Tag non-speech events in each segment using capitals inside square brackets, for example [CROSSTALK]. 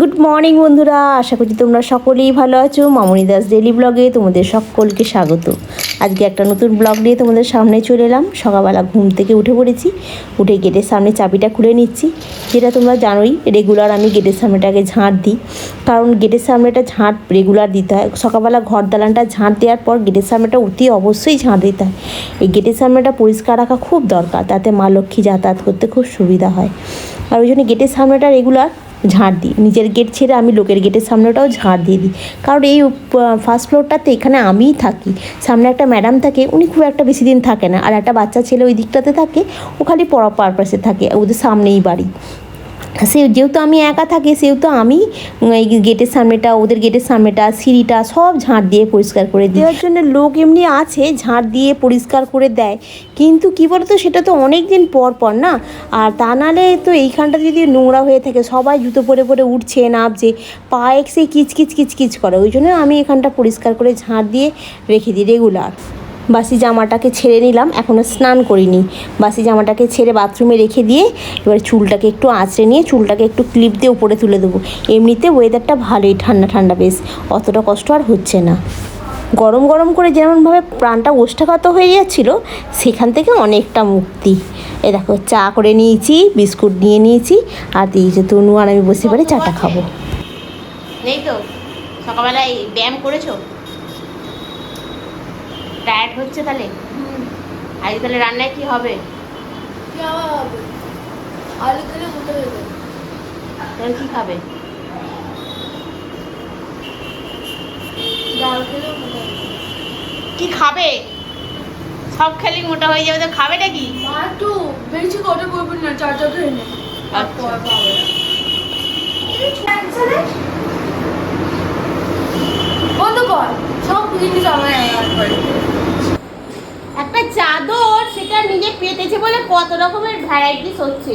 Good morning বন্ধুরা। আশা করছি তোমরা সকলেই ভালো আছো। মামনি দাস ডেলি ব্লগে তোমাদের সকলকে স্বাগত। আজকে একটা নতুন ব্লগ নিয়ে তোমাদের সামনে চলে এলাম। সকালবেলা ঘুম থেকে উঠে পড়েছি। উঠে গেটের সামনে চাবিটা খুলে নিচ্ছি। যেটা তোমরা জানোই রেগুলার আমি গেটের সামনেটাকে ঝাঁট দিই। কারণ গেটের সামনেটা ঝাঁট রেগুলার দিতে হয়। সকালবেলা ঘর দালানটা ঝাঁট দেওয়ার পর গেটের সামনেটা অতি অবশ্যই ঝাঁট দিতে হয়। এই গেটের সামনেটা পরিষ্কার রাখা খুব দরকার। তাতে মা লক্ষ্মী যাতায়াত করতে খুব সুবিধা হয়। আর ওই জন্য গেটের সামনেটা রেগুলার ঝাড় দিই। নিজের গেট ছেড়ে আমি লোকের গেটের সামনেটাও ঝাঁট দিয়ে দিই। কারণ এই ফার্স্ট ফ্লোরটাতে এখানে আমিই থাকি। সামনে একটা ম্যাডাম থাকে, উনি খুব একটা বেশি দিন থাকে না। আর একটা বাচ্চা ছেলে ওই দিকটাতে থাকে, ও খালি পড়া পারপাসে থাকে, ওদের সামনেই বাড়ি। সে যেহেতু আমি একা থাকি, সেহেতু আমি এই গেটের সামনেটা, ওদের গেটের সামনেটা, সিঁড়িটা সব ঝাঁট দিয়ে পরিষ্কার করে দিই। দেওয়ার জন্য লোক এমনি আছে, ঝাঁট দিয়ে পরিষ্কার করে দেয়। কিন্তু কী বলতো, সেটা তো অনেক দিন পর পর না? আর তা নাহলে তো এইখানটা যদি নোংরা হয়ে থাকে, সবাই জুতো পরে পরে উঠছে, নামছে, পায়ে সেই কিচকিচ কিচকিচ করে। ওই জন্য আমি এখানটা পরিষ্কার করে ঝাঁট দিয়ে রেখে দিই রেগুলার বাসি জামাটাকে ছেড়ে নিলাম এখনও স্নান করিনি। বাসি জামাটাকে ছেড়ে বাথরুমে রেখে দিয়ে এবার চুলটাকে একটু আঁচড়ে নিয়ে চুলটাকে একটু ক্লিপ দিয়ে উপরে তুলে দেবো। এমনিতে ওয়েদারটা ভালোই ঠান্ডা ঠান্ডা বেশ, অতটা কষ্ট আর হচ্ছে না। গরম গরম করে যেমনভাবে প্রাণটা ওষ্ঠাগত হয়ে যাচ্ছিল, সেখান থেকে অনেকটা মুক্তি। এ দেখো, চা করে নিয়েছি, বিস্কুট নিয়ে নিয়েছি, আর দিয়েছে তনু আর আমি বসে পারে চাটা খাব। নেই তো? সকালবেলায় ব্যায়াম করেছ? টায়ার্ড হচ্ছে তাহলে? আজকে তাহলে রান্নায় কি হবে? কি আলু দিলে মোটা হয়ে যাবে। তাহলে কি খাবে। কি খাবে? সব খেলি মোটা হয়ে যাবে তো খাবে নাকি মা একটু বেশি কথা বলবেন না চা চা খেয়ে নে আর আচ্ছা। বন্ধ কর। সব জিনিস একবার একটা চাদর সেটা নিজে পেতেছে বলে কত রকমের ভ্যারাইটিস হচ্ছে।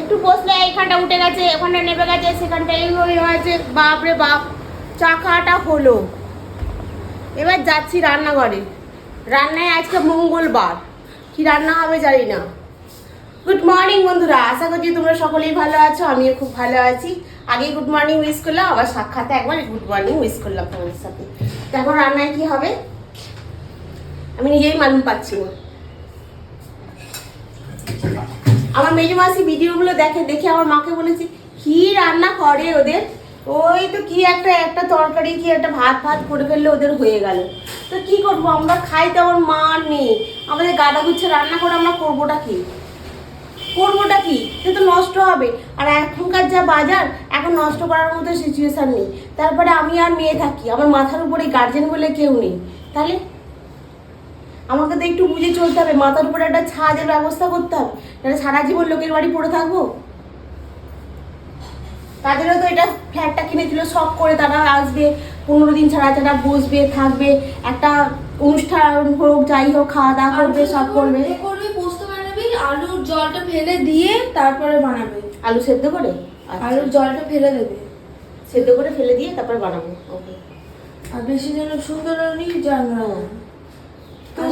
একটু বসলে এইখানটা উঠে গেছে, ওখানটা নেমে গেছে, সেখানটা এই হয়ে হয়েছে বাপরে বাপ, চাকাটা হলো। এবার যাচ্ছি রান্নাঘরে। রান্নায় আজকে মঙ্গলবার। কি রান্না হবে জানি না। গুড মর্নিং বন্ধুরা, আশা করছি তোমরা সকলেই ভালো আছো, আমিও খুব ভালো আছি। আগে গুড মর্নিং উইশ করলাম, আবার সাক্ষাতে একবার গুড মর্নিং উইশ করলাম তোমাদের সাথে। তো এখন রান্নায় কি হবে? আমি নিজেই মালুম পাচ্ছি না। আমার মেজো মাসি ভিডিওগুলো দেখে দেখে আমার মাকে বলেছি, কি রান্না করে ওদের? ওই তো কি একটা একটা তরকারি, কি একটা ভাত ভাত করে ফেললে ওদের হয়ে গেল। তো কি করব? আমরা খাই তো, আমার মা নেই আমাদের গাদা গুচ্ছে রান্না করে আমরা করবোটা কি? করবোটা কি? সে তো নষ্ট হবে। আর এখনকার যা বাজার এখন নষ্ট করার মতো সিচুয়েশান নেই। তারপরে আমি আর মেয়ে থাকি আমার মাথার উপরে গার্জেন বলে কেউ নেই। তাহলে? আমাকে তো একটু বুঝে চলতে হবে মাথার উপরে একটা ছাদের ব্যবস্থা করতে হবে তাহলে সারা জীবন লোকের বাড়ি পড়ে থাকব। তাদেরও তো এটা ফ্ল্যাটটা কিনেছিল শখ করে তারা আসবে পনেরো দিন ছাড়া ছাড়া বসবে থাকবে একটা অনুষ্ঠান হোক যাই হোক খাওয়া দাওয়া করবে সব করবে আলুর জলটা ফেলে দিয়ে তারপরে বানাবে। আলু সেদ্ধ করে? আচ্ছা। আলুর জলটা ফেলে দেবে। সেদ্ধ করে ফেলে দিয়ে তারপর বানাবো ওকে। আর বেশি যেন সুন্দর জান। তো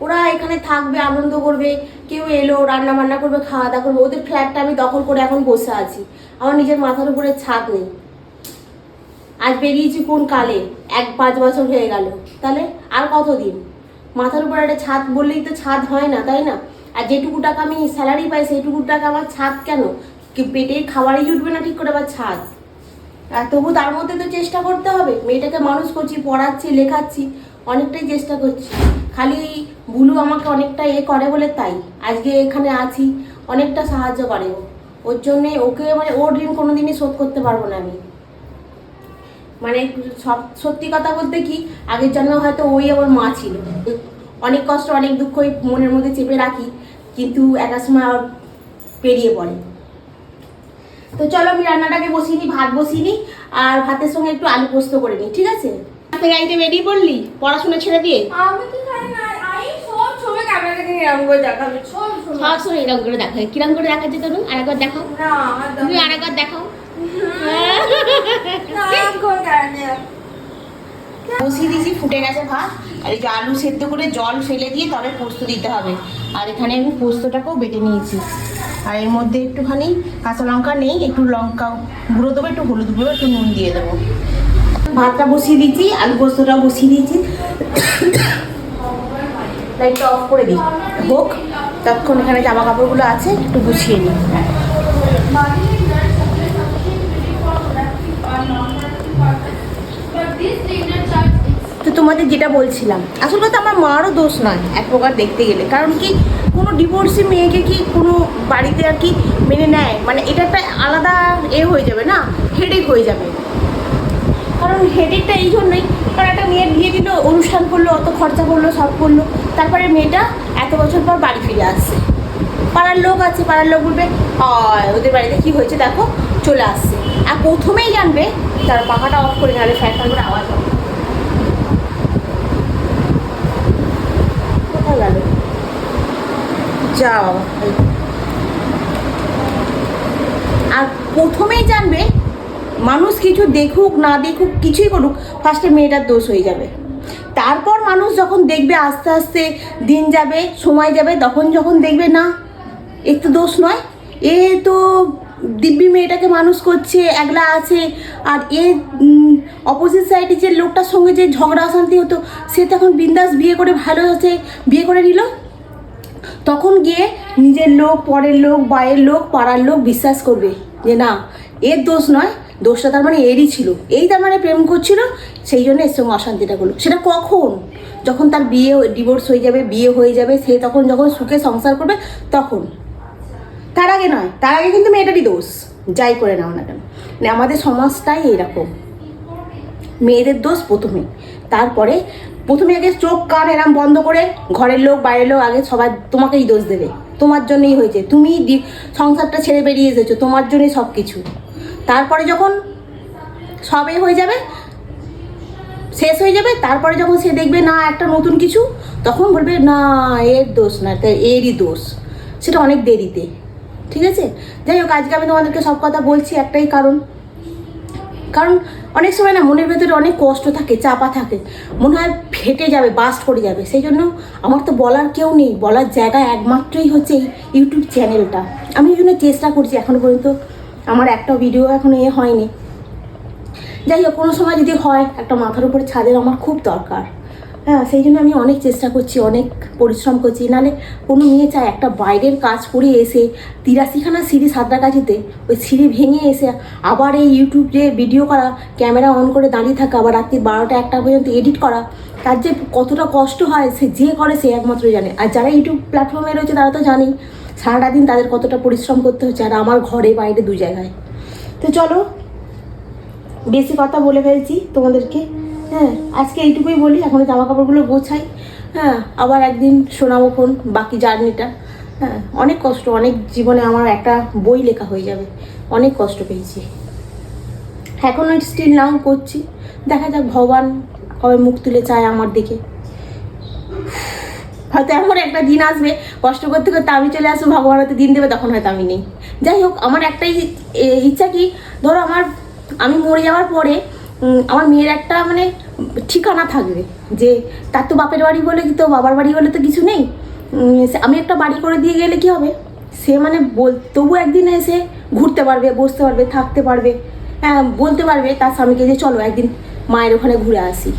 ওরা এখানে থাকবে আনন্দ করবে কেউ এলো রান্না বান্না করবে খাওয়া দাওয়া করবে। ওদের ফ্ল্যাটটা আমি দখল করে এখন বসে আছি। আমার নিজের মাথার উপরে ছাদ নেই। আজ বেরিয়েছি কোন কালে? এক পাঁচ বছর হয়ে গেল। তাহলে আর কতদিন? মাথার উপরে একটা ছাদ বললেই তো ছাদ হয় না তাই না? আর যেটুকু টাকা আমি স্যালারি পাই, সেইটুকু টাকা আমার ছাদ কেন? কি পেটের খাবারই জুটবে না ঠিক করে আবার ছাদ? আর তবু তার মধ্যে তো চেষ্টা করতে হবে। মেয়েটাকে মানুষ করছি, পড়াচ্ছি, লেখাচ্ছি, অনেকটাই চেষ্টা করছি। খালি বুলু আমাকে অনেকটা এ করে বলে তাই। আজকে এখানে আছি, অনেকটা সাহায্য করে ও। ওর জন্যে ওকে মানে ওর ঋণ কোনো দিনই শোধ করতে পারব না আমি। মানে সব, সত্যি কথা বলতে কি, আগের জন্য হয়তো ওই আমার মা ছিল। অনেক কষ্ট, অনেক দুঃখ মনের মধ্যে চেপে রাখি। কিন্তু একটা সময় পেরিয়ে পড়ে। তো চলো আমি রান্নাটাকে বসিয়ে নিই ভাত বসিয়ে নিই আর ভাতের সঙ্গে একটু আলু পোস্ত করে নিই ঠিক আছে? গাড়িতে বেরিয়ে পড়লি? পড়াশোনা ছেড়ে দিয়ে? আমি তো জানি না আমি সব ছবি ক্যামেরা থেকে এরকম করে দেখাবে সব সব সময় এরকম করে করে দেখাচ্ছে তনু আরেকবার দেখাও। না তুমি আরেকবার দেখাও। না? বসিয়ে দিয়েছি, ফুটে গেছে ভাত। আর এই যে আলু সেদ্ধ করে জল ফেলে দিয়ে তবে পোস্ত দিতে হবে। আর এখানে আমি পোস্তটাকেও বেটে নিয়েছি। আর এর মধ্যে একটুখানি কাঁচা লঙ্কা নেই, একটু লঙ্কা গুঁড়ো দেবো, একটু হলুদ গুঁড়ো, একটু নুন দিয়ে দেবো। ভাতটা বসিয়ে দিয়েছি, আলু পোস্তটা বসিয়ে দিয়েছি। [COUGHS] লাইটটা অফ করে দিই। হোক, ততক্ষণ এখানে জামা কাপড়গুলো আছে, একটু গুছিয়ে নিই। তোমাদের যেটা বলছিলাম, আসল কথা আমার মারও দোষ নয় এক প্রকার দেখতে গেলে। কারণ কি, কোনো ডিভোর্সি মেয়েকে কি কোনো বাড়িতে আর কি মেনে নেয়? মানে এটা একটা আলাদা এ হয়ে যাবে না হেডেক হয়ে যাবে। কারণ হেডেকটা এই জন্যই, কারণ একটা মেয়ের বিয়ে দিল, অনুষ্ঠান করল, অত খরচা করল, সব করল, তারপরে মেয়েটা এত বছর পর বাড়ি ফিরে আসছে। পাড়ার লোক আছে, পাড়ার লোক বলবে ওদের বাড়িতে কি হয়েছে দেখো, চলে আসছে। আর প্রথমেই জানবে, তার পাখাটা অফ করে নাহলে ফ্যান করে আওয়াজ হবে। গেল যা আর প্রথমেই জানবে, মানুষ কিছু দেখুক, না দেখুক, কিছুই করুক ফার্স্টে মেয়েটার দোষ হয়ে যাবে। তারপর মানুষ যখন দেখবে আস্তে আস্তে দিন যাবে, সময় যাবে, তখন যখন দেখবে না একটু দোষ নয়। এ তো দিব্যি মেয়েটাকে মানুষ করছে, একলা আছে। আর এ অপোজিট সাইডে যে লোকটার সঙ্গে যে ঝগড়া অশান্তি হতো, সে তখন বিন্দাস বিয়ে করে ভালো আছে বিয়ে করে নিল। তখন গিয়ে নিজের লোক, পরের লোক বাইরের লোক, পাড়ার লোক বিশ্বাস করবে যে না, এর দোষ নয়, দোষটা তার মানে এরই ছিল। এই তার মানে প্রেম করছিল, সেই জন্য এর সঙ্গে অশান্তিটা করল। সেটা কখন? যখন তার বিয়ে ডিভোর্স হয়ে যাবে, বিয়ে হয়ে যাবে, সে তখন যখন সুখে সংসার করবে, তখন। তার আগে নয়, তার আগে কিন্তু মেয়েটারই দোষ। যাই করে নাও না কেন। মানে আমাদের সমাজটাই এরকম মেয়েদের দোষ প্রথমে। তারপরে প্রথমে আগে চোখ, কান এরম বন্ধ করে ঘরের লোক, বাইরের লোক আগে সবাই তোমাকেই দোষ দেবে। তোমার জন্যই হয়েছে। তুমি সংসারটা ছেড়ে বেরিয়ে এসেছ। তোমার জন্যই সব কিছু তারপরে যখন সবে হয়ে যাবে, শেষ হয়ে যাবে, তারপরে যখন সে দেখবে না, একটা নতুন কিছু, তখন বলবে, না, এর দোষ না। এটা এরই দোষ। সেটা অনেক দেরিতে। ঠিক আছে? যাই হোক, আজকে আমি তোমাদেরকে সব কথা বলছি, একটাই কারণ। কারণ অনেক সময় না মনের ভেতরে অনেক কষ্ট থাকে, চাপা থাকে। মনে হয় ফেটে যাবে বাস্ট করে যাবে। সেই জন্য আমার তো বলার কেউ নেই। বলার জায়গা একমাত্রই হচ্ছে এই ইউটিউব চ্যানেলটা আমি এই জন্য চেষ্টা করছি এখনও পর্যন্ত। আমার একটা ভিডিও এখনও এ হয়নি। যাই হোক, কোনো সময় যদি হয়, একটা মাথার উপরে ছাদের আমার খুব দরকার। হ্যাঁ সেই জন্য আমি অনেক চেষ্টা করছি, অনেক পরিশ্রম করছি। নাহলে কোনো মেয়ে চায় একটা বাইরের কাজ করে এসে তিরাশিখানা সিঁড়ি সাঁতরাগাছিতে, ওই সিঁড়ি ভেঙে এসে আবার এই ইউটিউবে ভিডিও করা, ক্যামেরা অন করে দাঁড়িয়ে থাকা আবার রাত্রি বারোটা একটা পর্যন্ত এডিট করা, তার যে কতটা কষ্ট হয়, সে যে করে সে একমাত্র জানে। আর যারা ইউটিউব প্ল্যাটফর্মে রয়েছে, তারা তো জানেই সারাটা দিন তাদের কতটা পরিশ্রম করতে হচ্ছে, আর আমার ঘরে বাইরে দু জায়গায়। তো চলো, বেশি কথা বলে ফেলছি তোমাদেরকে। হ্যাঁ আজকে এইটুকুই বলি, এখন জামা কাপড়গুলো গোছাই। হ্যাঁ আবার একদিন শোনাবো ফোন বাকি জার্নিটা হ্যাঁ অনেক কষ্ট, অনেক জীবনে আমার একটা বই লেখা হয়ে যাবে। অনেক কষ্ট পেয়েছি। এখনও স্টিল নাও করছি। দেখা যাক, ভগবান কবে মুখ তুলে চায় আমার দিকে হয়তো এমন একটা দিন আসবে, কষ্ট করতে করতে আমি চলে আসব, ভগবান হয়তো দিন দেবে, তখন হয়তো আমি নেই। যাই হোক, আমার একটাই ইচ্ছা কি, ধরো আমার, আমি মরে যাওয়ার পরে আমার মেয়ের একটা মানে ঠিকানা থাকবে যে তার তো বাপের বাড়ি বলে কি তো বাবার বাড়ি বলে তো কিছু নেই। আমি একটা বাড়ি করে দিয়ে গেলে কি হবে? সে মানে বল তবু একদিন এসে ঘুরতে পারবে, বসতে পারবে, থাকতে পারবে। হ্যাঁ বলতে পারবে তার স্বামীকে যে চলো একদিন মায়ের ওখানে ঘুরে আসি।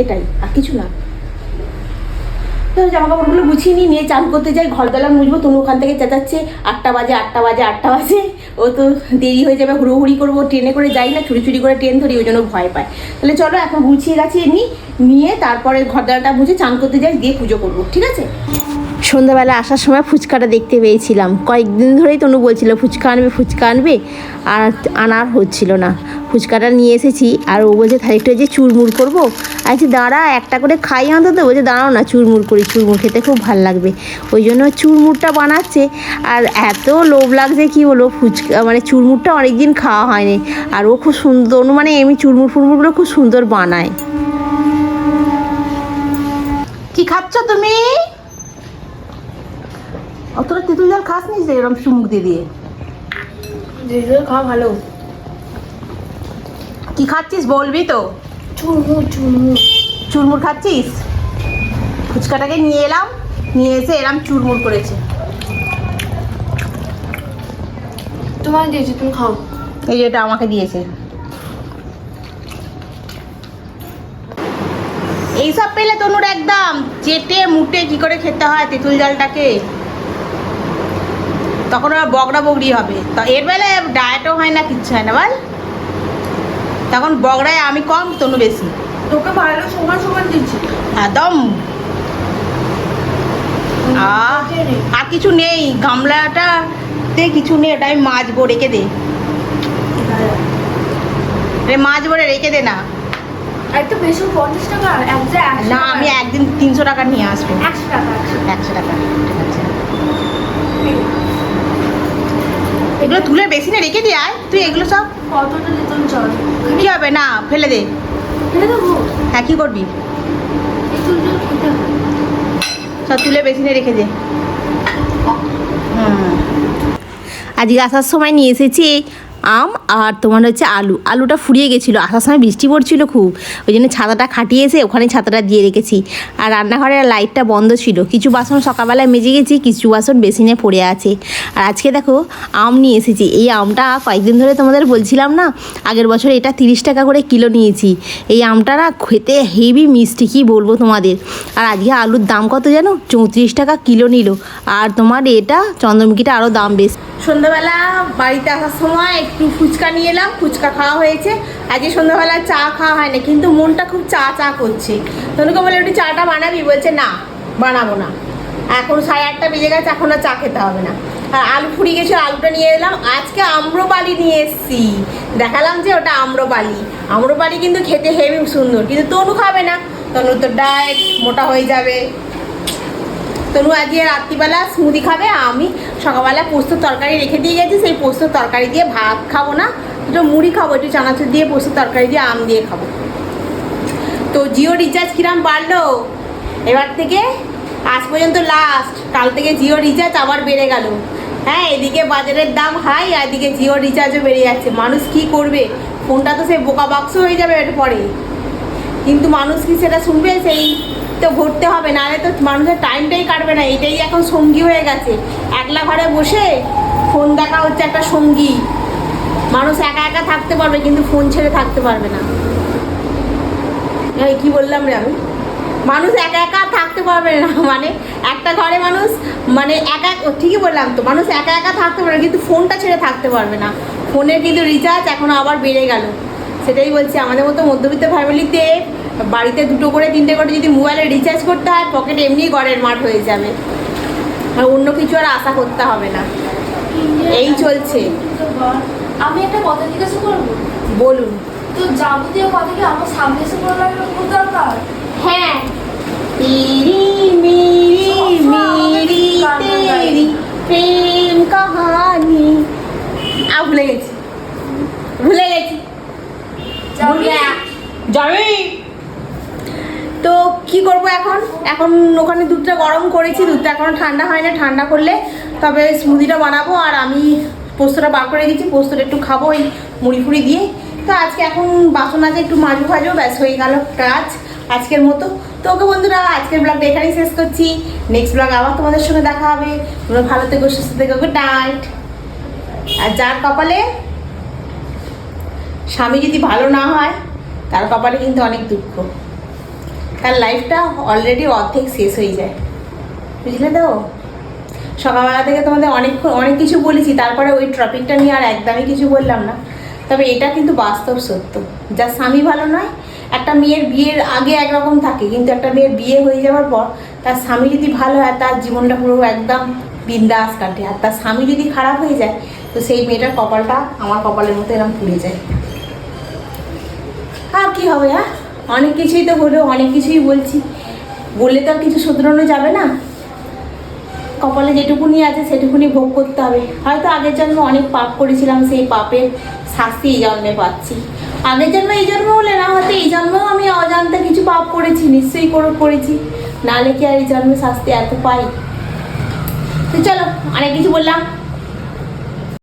এটাই, আর কিছু না। তো জামা কাপড়গুলো গুছিয়ে নিই নিয়ে চান করতে যাই ঘর দলা মুছবো, তনু ওখান থেকে চেঁচাচ্ছে, আটটা বাজে আটটা বাজে আটটা বাজে, ও তো দেরি হয়ে যাবে, হুড়োহুড়ি করব, ট্রেনে করে যাই না চুরি চুরি করে ট্রেন ধরি, ওই জন্য ভয় পায়। তাহলে চলো, এখন গুছিয়ে গাছিয়ে নিই নিয়ে তারপরে ঘর দলাটা মুছে চান করতে যাই দিয়ে পুজো করব, ঠিক আছে? সন্ধ্যাবেলা আসার সময় ফুচকাটা দেখতে পেয়েছিলাম। কয়েকদিন ধরেই তনু বলছিল, ফুচকা আনবে ফুচকা আনবে, আর আনার হচ্ছিল না। ফুচকাটা নিয়ে এসেছি। আর ও বলছে তাহলে একটু যে চুরমুর করব? আচ্ছা দাঁড়া একটা করে খাই অন্তত বলছে দাঁড়াও না চুরমুর করি চুরমুর খেতে খুব ভালো লাগবে। ওই জন্য চুরমুরটা বানাচ্ছে। আর এত লোভ লাগছে কি বলো ফুচকা মানে চুরমুরটা অনেকদিন খাওয়া হয়নি। আর ও খুব সুন্দর অনু মানে এমনি চুরমুর ফুরমুরগুলো খুব সুন্দর বানায়। কি খাচ্ছ তুমি? অতটা তেঁতুল জল খাস নি যে এরকম চুমুক দিয়ে দিয়ে? খাওয়া ভালো। কি খাচ্ছিস বলবি তো? চুরমু চুরমু চুরমুর খাচ্ছিস? ফুচকাটাকে নিয়ে এলাম নিয়ে এসে এরম চুরমুর করেছে। তোমার দিয়েছি তুমি খাও। এই এটা আমাকে দিয়েছে। এইসব পেলে তনুর একদম চেটে মুটে কি করে খেতে হয় তেঁতুল জলটাকে? তখন আবার বগড়া বগড়ি হবে। তো এর বেলায় ডায়েটও হয় না কিচ্ছু হয় না বল। তখন বগড়ায় আমি কম তনু বেশি। তোকে ভালো সমান সমান দিচ্ছি। একদম আহ, আর কিছু নেই গামলাটাতে কিছু নেই ওটা আমি মাজবো রেখে দে। রে মাজবো রে রেখে দে না। না আমি একদিন তিনশো টাকা নিয়ে আসব। একশো টাকা একশো টাকা। ঠিক আছে। এগুলো তুলে বেশি না রেখে দিয়ে আয়। তুই এগুলো সব কতটা চল? কি হবে? না ফেলে দে। ফেলে দেবো? হ্যাঁ কি করবি? সব তুলে বেশি না রেখে দে। হুম। আজকে আসার সময় নিয়ে এসেছি আম আর তোমার হচ্ছে আলু। আলুটা ফুরিয়ে গেছিল। আসার সময় বৃষ্টি পড়ছিল খুব। ওই জন্য ছাতাটা খাটিয়ে এসে ওখানে ছাতাটা দিয়ে রেখেছি। আর রান্নাঘরের লাইটটা বন্ধ ছিল। কিছু বাসন সকালবেলায় মেজে গেছি, কিছু বাসন বেসিনে পড়ে আছে। আর আজকে দেখো আম নিয়ে এসেছি। এই আমটা কয়েকদিন ধরে তোমাদের বলছিলাম না, আগের বছর এটা তিরিশ টাকা করে কিলো নিয়েছি। এই আমটা না খেতে হেভি মিষ্টি, কী বলব তোমাদের। আর আজকে আলুর দাম কত জানো? চৌত্রিশ টাকা কিলো নিল। আর তোমার এটা চন্দ্রমুখীটা আরও দাম বেশি। সন্ধ্যাবেলা বাড়িতে আসার সময় একটু ফুচকা নিয়ে এলাম, ফুচকা খাওয়া হয়েছে। আজকে সন্ধ্যাবেলা চা খাওয়া হয় না কিন্তু মনটা খুব চা চা করছে। তনুকে বলে একটু চাটা বানাবি? বলছে, না, বানাবো না। এখন সাড়ে আটটা বেজে গেছে, এখন আর চা খেতে হবে না। আর আলু ফুরিয়ে গেছে, আলুটা নিয়ে এলাম। আজকে আম্রপালি নিয়ে এসেছি। দেখালাম যে ওটা আম্রপালি। আম্রপালি কিন্তু খেতে হেভি সুন্দর, কিন্তু তনু খাবে না। তনু তো ডায়েট মোটা হয়ে যাবে। তনু আজকে রাত্রিবেলা স্মুদি খাবে, আমি সকালবেলা পোস্ত তরকারি রেখে দিয়ে গেছি, সেই পোস্ত তরকারি দিয়ে ভাত খাব না, একটু মুড়ি খাব, একটু চানাচুর দিয়ে পোস্ত তরকারি দিয়ে আম দিয়ে খাব। তো জিও রিচার্জ কিরাম বাড়লো? এবার থেকে আজ পর্যন্ত লাস্ট কাল থেকে জিও রিচার্জ আবার বেড়ে গেল। হ্যাঁ এদিকে বাজারের দাম হাই আর এদিকে জিও রিচার্জও বেড়ে যাচ্ছে। মানুষ কি করবে? ফোনটা তো সে বোকা বাক্স হয়ে যাবে এর পরে কিন্তু মানুষ কি সেটা শুনবে? সেই তো ভরতে হবে, নাহলে তো মানুষের টাইমটাই কাটবে না। এটাই এখন সঙ্গী হয়ে গেছে। একলা ঘরে বসে ফোন দেখা হচ্ছে একটা সঙ্গী। মানুষ একা একা থাকতে পারবে, কিন্তু ফোন ছেড়ে থাকতে পারবে না। কি বললাম রে আমি? মানুষ একা একা থাকতে পারবে না মানে একটা ঘরে মানুষ মানে একা ঠিকই বললাম তো, মানুষ একা একা থাকতে পারবে কিন্তু ফোনটা ছেড়ে থাকতে পারবে না। ফোনের কিন্তু রিচার্জ এখন আবার বেড়ে গেল। সেটাই বলছি, আমাদের মতো মধ্যবিত্ত ফ্যামিলিতে বাড়িতে দুটো করে তিনটে করে যদি মোবাইলে রিচার্জ করতে হয় পকেট এমনি গড়ের মাঠ হয়ে যাবে। আর অন্য কিছু আর আশা করতে হবে না। এই চলছে। আমি একটা কথা জিজ্ঞাসা করব? বলুন। তো যাবতীয় কথা কি আমার সামনে এসে বলার দরকার? হ্যাঁ। মিরি মিরি মিরি তেরি প্রেম কাহানি। আ ভুলে গেছি। ভুলে গেছি। তো কি করব এখন? এখন ওখানে দুধটা গরম করেছি, দুধটা এখনও ঠান্ডা হয় না, ঠান্ডা করলে তবে স্মুদিটা বানাবো আর আমি পোস্তটা বার করে গেছি পোস্তটা একটু খাব ওই মুড়ি ফুড়ি দিয়ে। তো আজকে এখন বাসন আছে, একটু মাঝু ভাজো, ব্যাস হয়ে গেল কাজ আজকের মতো। তো ওকে বন্ধুরা, আজকের ব্লগটা এখানেই শেষ করছি। নেক্সট ব্লগ আবার তোমাদের সঙ্গে দেখা হবে। তোমরা ভালো থেকো, সুস্থ থেকো, গুড নাইট। আর যার কপালে স্বামী যদি ভালো না হয়, তার কপালে কিন্তু অনেক দুঃখ। তার লাইফটা অলরেডি অর্ধেক শেষ হয়ে যায়। বুঝলে তো? সকালবেলা থেকে তোমাদের অনেক অনেক কিছু বলেছি, তারপরে ওই টপিকটা নিয়ে আর একদমই কিছু বললাম না। তবে এটা কিন্তু বাস্তব সত্য। যা স্বামী ভালো নয়, একটা মেয়ের বিয়ের আগে একরকম থাকে, কিন্তু একটা মেয়ের বিয়ে হয়ে যাওয়ার পর তার স্বামী যদি ভালো হয়, তার জীবনটা পুরো একদম বিন্দাস কাটে। আর তার স্বামী যদি খারাপ হয়ে যায়, তো সেই মেয়েটার কপালটা আমার কপালের মতো এরকম পুড়ে যায়। আর কি হবে হ্যাঁ? অনেক কিছুই তো হলো, অনেক কিছুই বলছি। বললে তো আর কিছু শুধরানো যাবে না। কপালে যেটুকুনি আছে সেটুকুনি ভোগ করতে হবে। হয়তো আগের জন্মে অনেক পাপ করেছিলাম, সেই পাপের শাস্তি এই জন্মে পাচ্ছি। আগের জন্মে এই জন্মে হলে না, হয়তো এই জন্মেও আমি অজান্তে কিছু পাপ করেছি, নিশ্চয়ই করে করেছি। নাহলে কি আর এই জন্মে শাস্তি এত পাই? তো চলো, অনেক কিছু বললাম।